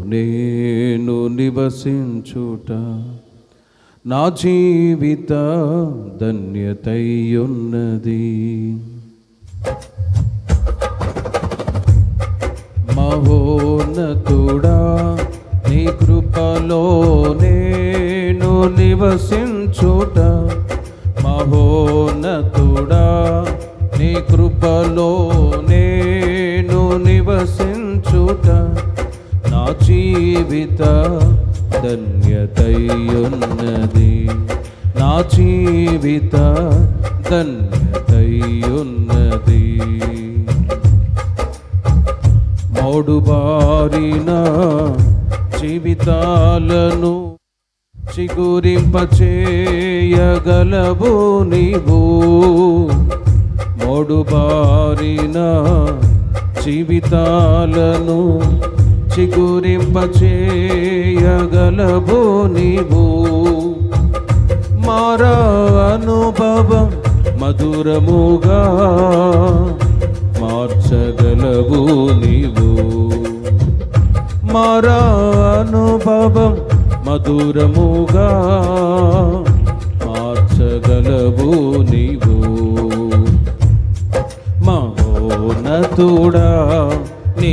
నేను నివసించుట నా జీవిత ధన్యతయున్నది మహోన్నతుడా నీ కృపలో నేను నివసించుట. మహోన్నతుడా నీ కృపలో నేను నివసించుట. జీవిత ధన్యతయున్నది నా జీవిత ధన్యతయున్నది మోడుబారిన జీవితాలను చిగురింపచేయగలవు నీవు. మోడుబారిన జీవితాలను చిగురింపచేయగలవు నీవు. మారా అనుభవం మధురముగా మార్చగలవు నీవు. మారా అనుభవం మధురముగా మార్చగలవు నీవు. మహోన్నతుడా నీ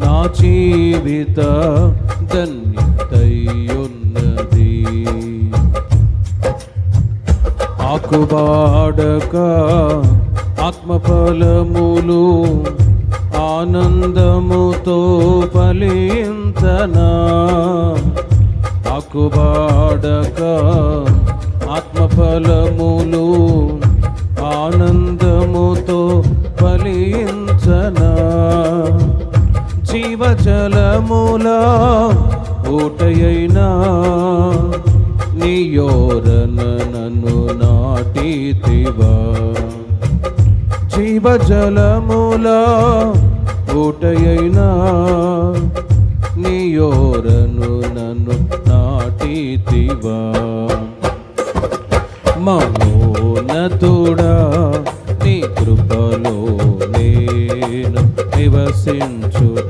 నా జీవిత ధన్యతయున్నది ఆకుబాడక ఆత్మఫలములు ఆనందముతో ఫలించనా ఆకుబాడక ఆత్మఫలములు ఆనందముతో ఫలించనా? జీవజలముల ఊటయైనా నీయోరన నన్ను నాటితివా. జీవజలముల ఊటయైనా నియోరను నన్ను నాటితివా. మహోన్నతుడా నీ కృపలో నేను నివసించుట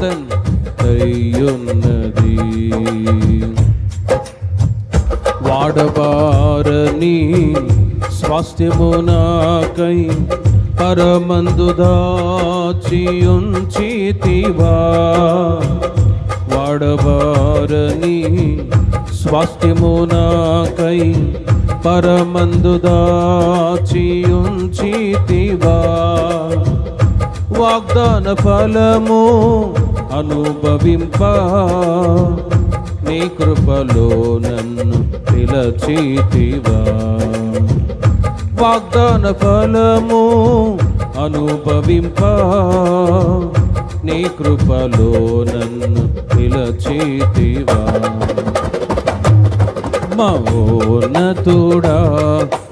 ధన్యతయున్నది వాడబారని స్వాస్థ్యము నాకై పరమందు దాచియుంచితివా వాడబారని స్వాస్థ్యము నాకై పరమందు దాచియుంచితివా వాగ్దాన ఫలము అనుభవింప. నీ కృపలో నన్ను పిలచితివా వాగ్దాన ఫలము అనుభవింప. నీ కృపలో నన్ను పిలచితివా మౌనతుడా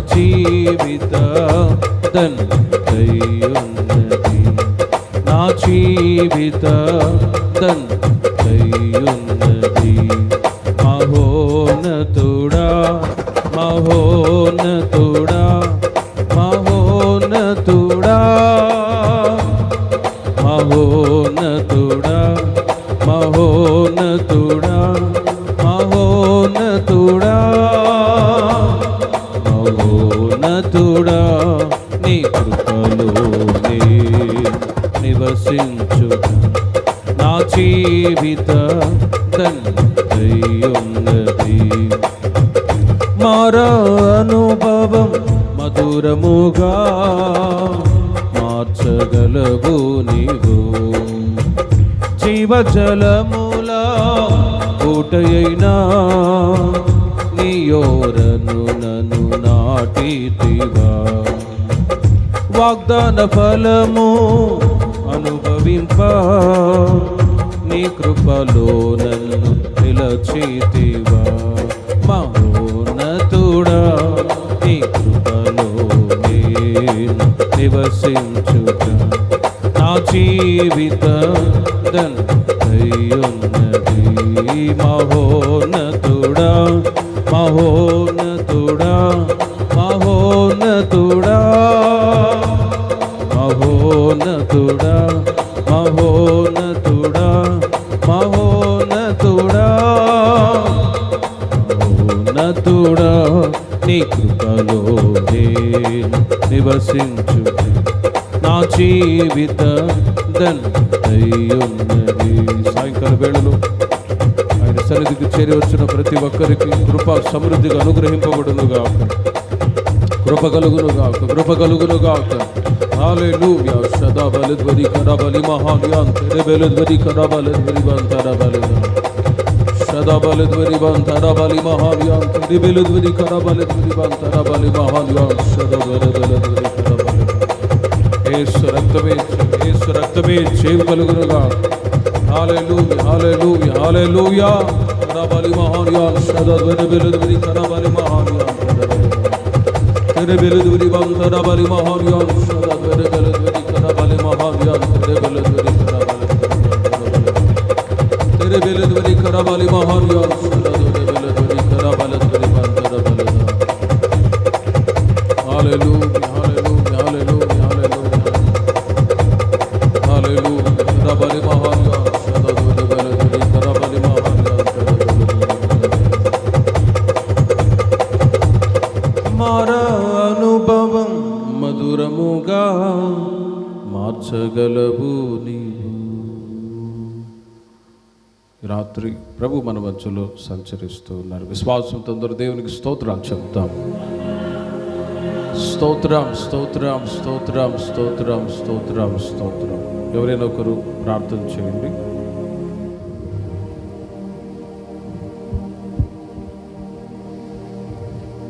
జీవిత దంతయున్నది నా నా జీవిత దంతయున్నది మహోన్నతుడా మహోన్నతుడా మహోన్నతుడా. మహోన్నతుడా నివసించుట నా జీవిత తండ్రియున్నది మారా అనుభవం మధురముగా మార్చగలవు నీవు. జీవజలముల ఊటయైనా నీయోరను నను నాటితివా. వాగ్దాన ఫలము అనుభవింప. నీ కృపలో నన్ను నిలచితివా. మహోన్నతుడా నీ కృపలో నేను నివసించుట. నా జీవిత దన్ అయ్యున్నది మహో మహోన్నతుడా మహోన్నతుడా నీ కృపలో నివసించు నా జీవిత దంతయున్నది సాయంకాల వేళలో ఆయన సన్నిధికి చేరి వచ్చిన ప్రతి ఒక్కరికి కృప సమృద్ధిగా అనుగ్రహింపబడును గాక కృప కలుగును గాక కృప కలుగును గాక Hallelujah. Shada balit vadi karabali mahalyan. Tere balit vadi karabalit vadi bantara balit. Shada balit vadi bantara bali mahalyan. Tere balit vadi karabalit vadi bantara bali mahalyan. Shada balit balit vadi karabalit. इस रक्त में इस रक्त में शिव कलगुरुगा hallelujah hallelujah hallelujah कराबाली महान यान सदा ध्वनि बिलुद बरी कराबाली महान यान तेरे बिलुद बरी बम कराबाली महान यान सदा মহরিয়। రాత్రి ప్రభు మన మధ్యలో సంచరిస్తూ ఉన్నారు. విశ్వాసం తొందర దేవునికి స్తోత్రాలు చెప్తాం. స్తోత్రం స్తోత్రం స్తోత్రం స్తోత్రం స్తోత్రం స్తోత్రం. ఎవరైనా ఒకరు ప్రార్థన చేయండి.